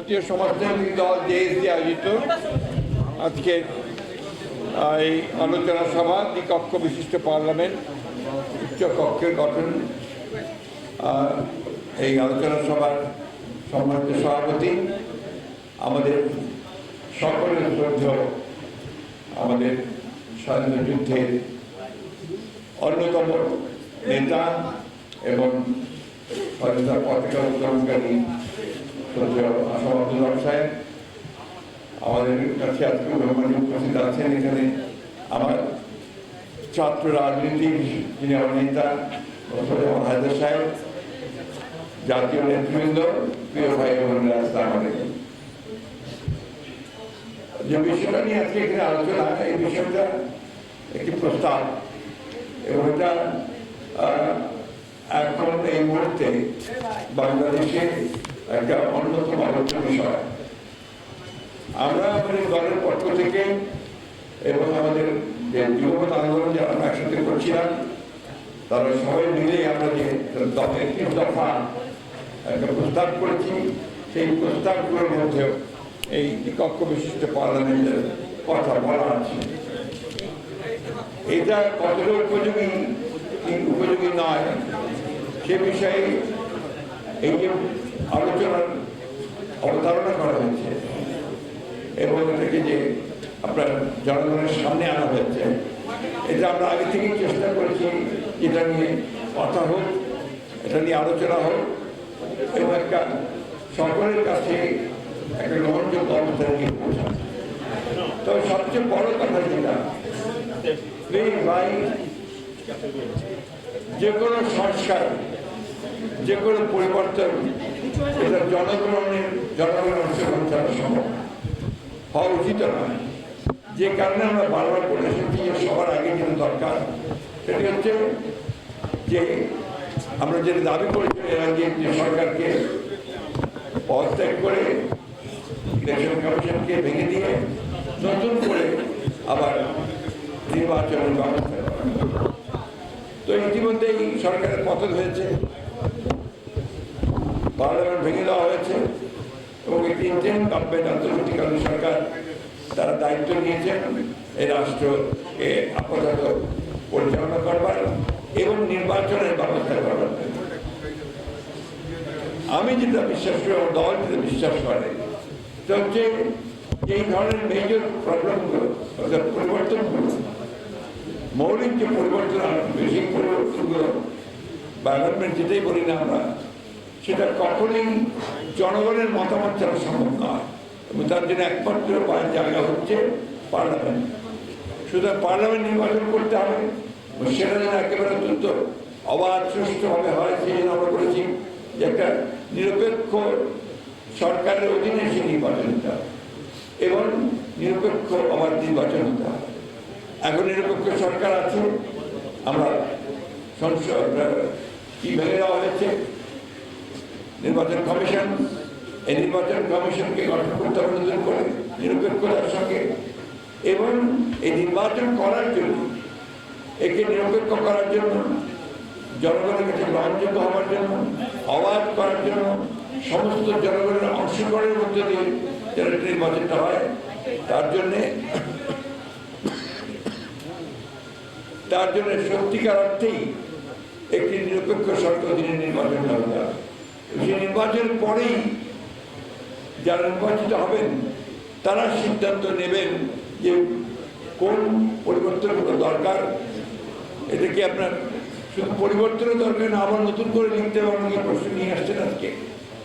জাতীয় সমাজতান্ত্রিক দল জেএসডি আয়োজিত আজকে এই আলোচনা সভা, দ্বিকক্ষ বিশিষ্ট পার্লামেন্ট, উচ্চ কক্ষের গঠন এই আলোচনা সভার সম্মানিত সভাপতি, আমাদের সকলের শ্রদ্ধেয় আমাদের স্বাধীনতা যুদ্ধের অন্যতম নেতা এবং স্বাধীনতা পতাকা আসাম আব্দুল সাহেব, আমাদের কাছে আছেন। এখানে আমার ছাত্র রাজনীতির যিনি আমার নেতা সাহেব, জাতীয় নেতৃবৃন্দ ভাই বোনেরা, আসসালামু আলাইকুম। যে বিষয়টা আজকে এখানে আলোচনা, এই বিষয়টা একটি প্রস্তাব এবং এটা এখন এই মুহূর্তে বাংলাদেশে একটা অন্যতম আলোচনা বিষয়। আমরা আমাদের দলের পক্ষ থেকে এবং আমাদের যে যুবক আন্দোলন যারা আমরা একসাথে করছিলাম, তারা সবাই মিলে আমরা যে দফা একটি দফা একটা প্রস্তাব করেছি, সেই প্রস্তাবগুলোর মধ্যেও এই কক্ষ বিশিষ্ট পার্লামেন্টের কথা বলা আছে। এটা কতটা উপযোগী উপযোগী নয়, সে বিষয়ে এই যে আলোচনার অবতারণা করা হয়েছে। এবং এটাকে যে আপনার জনগণের সামনে আনা হয়েছে, এটা আমরা আগে থেকেই চেষ্টা করেছি এটা নিয়ে কথা হোক, এটা নিয়ে আলোচনা হোক। এবং একটা সকলের কাছে একটা গ্রহণযোগ্য অবস্থায় নিয়ে তবে সবচেয়ে বড় কথা যেটা যে কোনো সংস্কার যে কোনো পরিবর্তন এটা জনগণের জনগণের অংশগ্রহণ ছাড়া সম্ভব হওয়া উচিত নয়। যে কারণে আমরা বারবার বলে এসেছি সবার আগে যেটা দরকার সেটি হচ্ছে যে আমরা যেটা দাবি করেছি এর আগে যে সরকারকে পদত্যাগ করে ইলেকশন কমিশনকে ভেঙে দিয়ে নতুন করে আবার নির্বাচনের ব্যবস্থা তো ইতিমধ্যেই সরকারের পতন হয়েছে। পার্লামেন্ট ভেঙে দেওয়া হয়েছে এবং একটি ইন্ডিয়ান গভর্নমেন্ট অন্তর্বর্তীকালীন সরকার তারা দায়িত্ব নিয়েছেন এই রাষ্ট্রকে আপাতত পরিচালনা করবার এবং নির্বাচনের ব্যবস্থা করবার আমি যেটা বিশ্বাস করি, আমার দল যেটা বিশ্বাস করে, সেটা হচ্ছে এই ধরনের মেজর প্রবলেমগুলো অর্থাৎ পরিবর্তনগুলো, মৌলিক যে পরিবর্তন বেশি পরিবর্তনগুলো গভর্নমেন্ট যেটাই বলি না আমরা সেটা কখনোই জনগণের মতামত ছাড়া সম্ভব নয়। এবং তার জন্য একমাত্র জায়গা হচ্ছে পার্লামেন্ট। সুতরাং পার্লামেন্ট নির্বাচন করতে হবে সেটা যেন একেবারে অত্যন্ত অবাধ সুষ্ঠুভাবে হয়, সেই জন্য আমরা করেছি যে একটা নিরপেক্ষ সরকারের অধীনে সে নির্বাচন হতে হবে এবং নিরপেক্ষ অবাধ নির্বাচন হতে হবে। এখন নিরপেক্ষ সরকার আছে, আমরা সংসদ কি ভেঙে দেওয়া হয়েছে নির্বাচন কমিশন, এই নির্বাচন কমিশনকে গঠন করতে করে নিরপেক্ষতার সঙ্গে এবং এই নির্বাচন করার জন্য, একে নিরপেক্ষ করার জন্য, জনগণের কাছে গ্রহণযোগ্য হওয়ার জন্য আওয়াজ করার জন্য, সমস্ত জনগণের অংশগ্রহণের মধ্যে দিয়ে যেন নির্বাচনটা হয়, তার জন্যে, তার জন্য সত্যিকার অর্থেই একটি নিরপেক্ষ সরকার অধীনে নির্বাচন হবে নির্বাচনের পরেই যারা নির্বাচিত হবেন, তারা সিদ্ধান্ত নেবেন যে কোন পরিবর্তনগুলো দরকার। এটা কি আপনার শুধু পরিবর্তনের দরকার না, আবার নতুন করে লিখতে হবে, অনেকে প্রশ্ন নিয়ে আসছেন আজকে।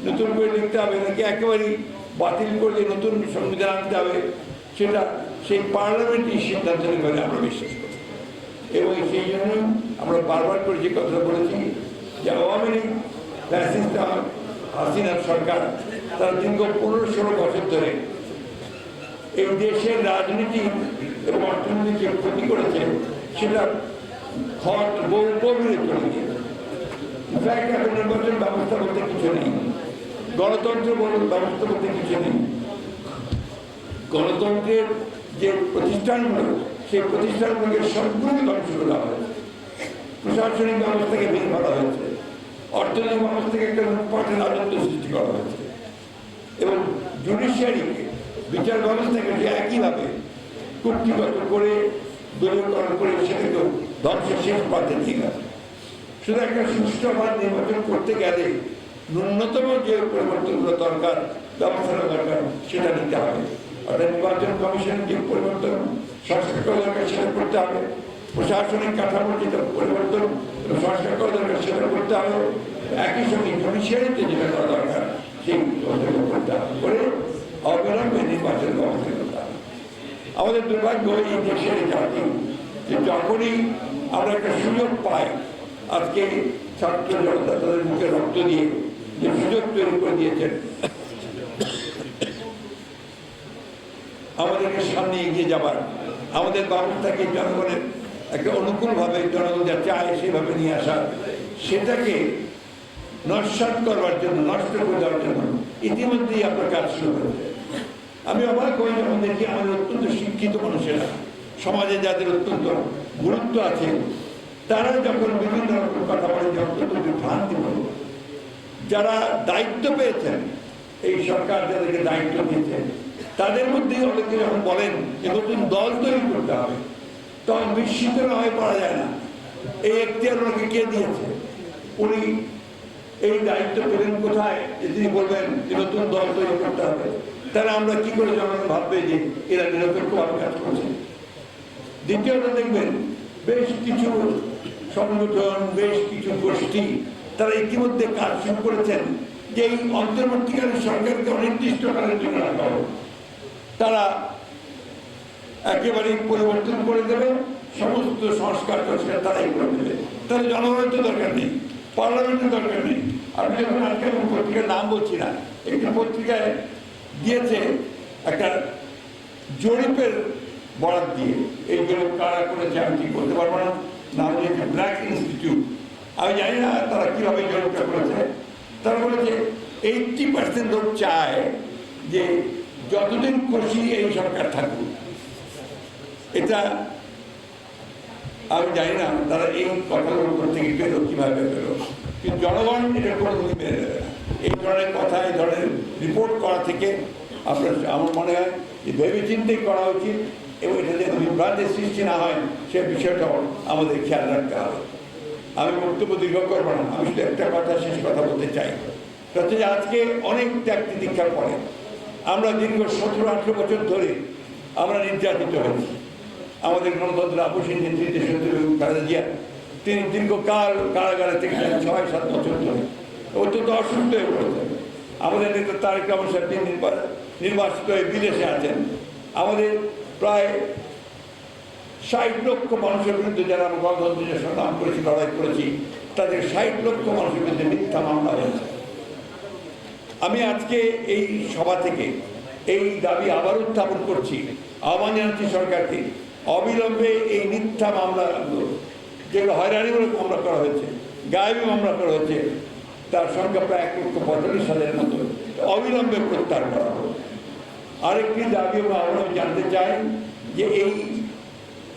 নতুন করে লিখতে হবে নাকি একেবারেই বাতিল করে নতুন সংবিধান আনতে হবে? সেটা সেই পার্লামেন্টই সিদ্ধান্ত নেবে আমরা বিশ্বাস করি। এবং সেই জন্য আমরা বারবার করে যে কথা বলেছি, যে আওয়ামী লীগ, ফ্যাসিস্ট হাসিনার সরকার তারা দীর্ঘ পনেরো ষোলো বছর ধরে এই দেশের রাজনীতি এবং অর্থনীতি যে ক্ষতি করেছে, সেটা খত বহু গভীরে চলে ইনফ্যাক্ট এখন নির্বাচন ব্যবস্থা বলতে কিছু নেই, গণতন্ত্র ব্যবস্থা বলতে কিছু নেই। গণতন্ত্রের যে প্রতিষ্ঠানগুলো, সেই প্রতিষ্ঠানগুলোকে সম্পূর্ণ ধ্বংস করা হয়েছে। প্রশাসনিক ব্যবস্থাকে ভেঙে ফেলা হয়েছে। অর্থনৈতিক থেকে একটা লুটপাটের রাজত্ব সৃষ্টি করা হয়েছে। এবং জুডিশিয়ারিকে বিচার ব্যবস্থাকে সে একইভাবে কুক্ষিগত করে, দলীয়করণ করে সেটাকে ধ্বংসের শেষ পথে নিয়ে গেছে। শুধু একটা সুষ্ঠুভাবে নির্বাচন করতে গেলে ন্যূনতম যে পরিবর্তনগুলো দরকার ব্যবস্থাটা দরকার, সেটা নিতে হবে। অর্থাৎ নির্বাচন কমিশন যে পরিবর্তন সংস্কার সেটা করতে হবে। প্রশাসনিক কাঠামো যেটা পরিবর্তন এবং সংস্কার করা সেটা করতে হবে। একই সঙ্গে জুডিশিয়ারিতে যেটা করা দরকার, সেই করতে হবে করে অবিলম্বে নির্বাচন ব্যবস্থা করতে হবে। আমাদের দুর্ভাগ্য এই দেশের জাতি যে যখনই আমরা একটা সুযোগ পাই, আজকে ছাত্র জনতা তাদের মুখে রক্ত দিয়ে যে সুযোগ তৈরি করে দিয়েছেন, আমাদেরকে সামনে এগিয়ে যাবার, আমাদের ব্যবস্থাকে জনগণের একটা অনুকূলভাবে জনগণ যা চায় সেভাবে নিয়ে আসা, সেটাকে নস্বাত করবার জন্য, নষ্ট করে দেওয়ার জন্য ইতিমধ্যেই আপনার কাজ শুরু করেছে আমি অবাক হই যখন দেখি আমাদের অত্যন্ত শিক্ষিত মানুষেরা, সমাজে যাদের অত্যন্ত গুরুত্ব আছে, তারা যখন বিভিন্ন রকম কথা বলে যে অত্যন্ত বিভ্রান্তি যারা দায়িত্ব পেয়েছেন, এই সরকার যাদেরকে দায়িত্ব দিয়েছে, তাদের মধ্যেই অনেকে যখন বলেন যে নতুন দল তৈরি করতে হবে তখন বিস্মিত না হয়ে পড়া যায় না। এই এখতিয়ার ওনাকে কে দিয়েছে? উনি এই দায়িত্ব পেলেন কোথায়? তিনি বলবেন যে নতুন দল তৈরি করতে হবে। তাহলে আমরা কি করে জনগণ ভাববে যে এরা নিরপেক্ষভাবে কাজ করছে? দ্বিতীয়ত দেখবেন, বেশ কিছু সংগঠন, বেশ কিছু গোষ্ঠী, তারা ইতিমধ্যে কাজ শুরু করেছেন যে এই অন্তর্বর্তীকালীন সরকারকে অনির্দিষ্টকালের জন্য রাখা হোক। তারা একেবারেই পরিবর্তন করে দেবে, সমস্ত সংস্কার সংস্কার তারাই করে দেবে। তাহলে জনগণের তো দরকার নেই, পার্লামেন্টের দরকার নেই। আমি যখন আজকে পত্রিকার নাম বলছি না, একটি পত্রিকায় দিয়েছে একটা জরিপের বরাদ দিয়ে। এই জরিপ কারা করেছে আমি ঠিক বলতে পারব না নাম দিয়েছে ব্ল্যাক ইনস্টিটিউট। আমি জানি না তারা কীভাবে জরিপটা করেছে। তারা বলেছে, এইটটি পার্সেন্ট লোক চায় যে যতদিন খুশি এই সরকার থাকুক। এটা আমি জানি না, তারা এই কথাগুলো করতে গিয়ে পেল কীভাবে পেল কিন্তু জনগণ এটা কোনো মেনে নেবে না। এই ধরনের কথা, এই ধরনের রিপোর্ট করা থেকে আপনার আমার মনে হয় যে ভেবে চিন্তেই করা উচিত এবং এটা যেন বিভ্রান্তের সৃষ্টি না হয়, সে বিষয়টাও আমাদের খেয়াল রাখতে হবে। আমি বক্তব্য দীর্ঘ করব না, আমি শুধু একটা কথা, শেষ কথা বলতে চাই। হচ্ছে যে আজকে অনেক ত্যাগ দীক্ষার পরে আমরা দীর্ঘ সতেরো আঠেরো বছর ধরে আমরা নির্যাতিত হয়েছি। আমাদের গণতন্ত্র আপসীন নেতৃত্বে সত্যি খালেদা জিয়া। তিনি কারাগারে থেকে ছয় সাত বছর ধরে। অত্যন্ত অসুস্থ হয়ে পড়েছেন আমাদের নেতা তারেক রহমান সাহেব তিনি নির্বা- নির্বাচিত হয়ে বিদেশে আছেন। আমাদের প্রায় ষাট লক্ষ মানুষের বিরুদ্ধে যারা আমরা গণতন্ত্রের সংগ্রাম করেছি, লড়াই করেছি, তাদের ষাট লক্ষ মানুষের বিরুদ্ধে মিথ্যা মামলা হয়েছে। আমি আজকে এই সভা থেকে এই দাবি আবার উত্থাপন করছি। আহ্বান জানাচ্ছি সরকারকে অবিলম্বে এই মিথ্যা মামলা, যেগুলো হয়রানিমূলক মামলা করা হয়েছে, গায়েবী মামলা করা হয়েছে, তার সংখ্যা প্রায় এক লক্ষ পঁয়তাল্লিশ হাজারের মতো। অবিলম্বে প্রত্যাহার করা হোক। আরেকটি দাবি আমরা জানতে চাই যে এই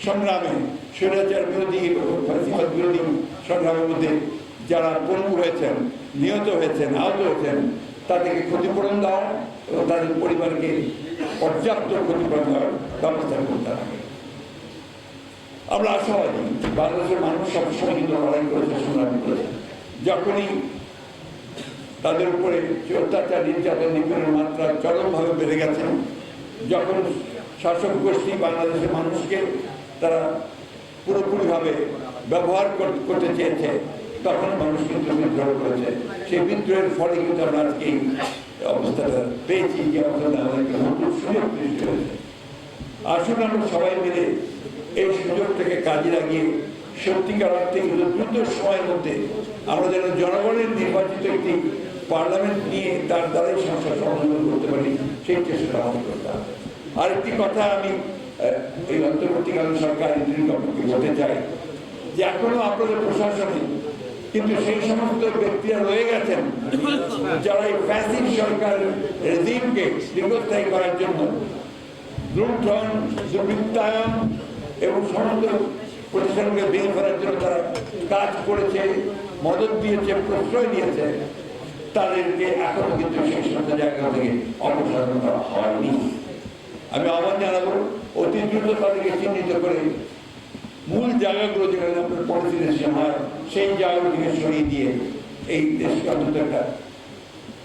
সংগ্রামে স্বৈরাচার বিরোধী ফাঁসিবাদ বিরোধী সংগ্রামের মধ্যে যারা পঙ্গু হয়েছেন নিহত হয়েছেন, আহত হয়েছেন, তাদেরকে ক্ষতিপূরণ দেওয়া এবং তাদের পরিবারকে পর্যাপ্ত ক্ষতিপূরণ দেওয়ার ব্যবস্থা করতে হবে। আমরা আশাবাদী বাংলাদেশের মানুষ সবসময় কিন্তু লড়াই করেছে সংগ্রাম করেছে যখনই তাদের উপরে অত্যাচার, নির্যাতন, নিপীড়নের মাত্রা চরমভাবে বেড়ে গেছে, যখন শাসক গোষ্ঠী বাংলাদেশের মানুষকে তারা পুরোপুরিভাবে ব্যবহার করতে চেয়েছে, তখন মানুষ কিন্তু বিদ্রোহ করেছে। সেই বিদ্রোহের ফলে কিন্তু আমরা আজকে এই অবস্থাটা পেয়েছি, যে অবস্থাটা আমাদেরকে সুযোগ সৃষ্টি হয়েছে আসুন আমরা সবাই মিলে এই সুযোগটাকে কাজে লাগিয়ে সত্যিকার অর্থে কিন্তু দ্রুত সময়ের মধ্যে আমরা যেন জনগণের নির্বাচিত একটি পার্লামেন্ট নিয়ে তার দ্বারাই সংসদ সমাধান করতে পারি, সেই চেষ্টা আমাদের করতে আরেকটি কথা আমি এই অন্তর্বর্তীকালীন সরকার ইন্দ্রিন বলতে চাই যে এখনও আপনাদের প্রশাসনে কিন্তু সেই সমস্ত ব্যক্তিরা রয়ে গেছেন যারা এই ফ্যাসিড সরকার রেজিমকে দীর্ঘস্থায়ী করার জন্য লুণ্ঠন, দুর্বৃত্তায়ন এবং সমস্ত প্রতিষ্ঠানকে ভেঙে ফেলার জন্য তারা কাজ করেছে, মদত দিয়েছে, প্রশ্রয় দিয়েছে, তাদেরকে এখনও কিন্তু সেই সমস্ত জায়গা থেকে অপসারণ করা হয়নি। আমি আহ্বান জানাব, অতি দ্রুত তাদেরকে চিহ্নিত করে মূল জায়গাগুলো যেখানে আপনার পলিসিনেশন হয় সেই জায়গাগুলোকে সরিয়ে দিয়ে এই দেশকে অন্তত একটা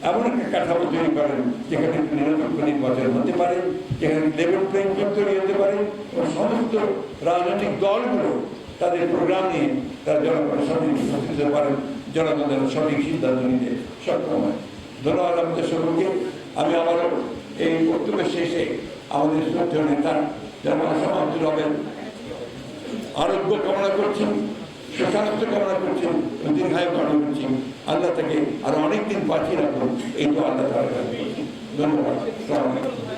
এমন একটা কাঠামো তৈরি করেন যেখানে নিরপেক্ষ নির্বাচন হতে পারে, যেখানে লেভেল প্লেইং ফিল্ড তৈরি হতে পারে, এবং সমস্ত রাজনৈতিক দলগুলো তাদের প্রোগ্রাম নিয়ে তারা জনগণের সঠিক হতে পারেন, জনগণের সঠিক সিদ্ধান্ত নিতে সক্ষম হয়। ধন্যবাদ আমাদের সকলকে। আমি আবারও এই বক্তব্যের শেষে আমাদের শ্রদ্ধেয় নেতা যেমন সমাপ্ত হবেন। আরোগ্য কামনা করছি। সুস্বাস্থ্য কামনা করছি, দীর্ঘায়ু কামনা করছি। আল্লাহ তাকে আরও অনেকদিন বাঁচিয়ে রাখুন। এই তো আল্লাহ। ধন্যবাদ।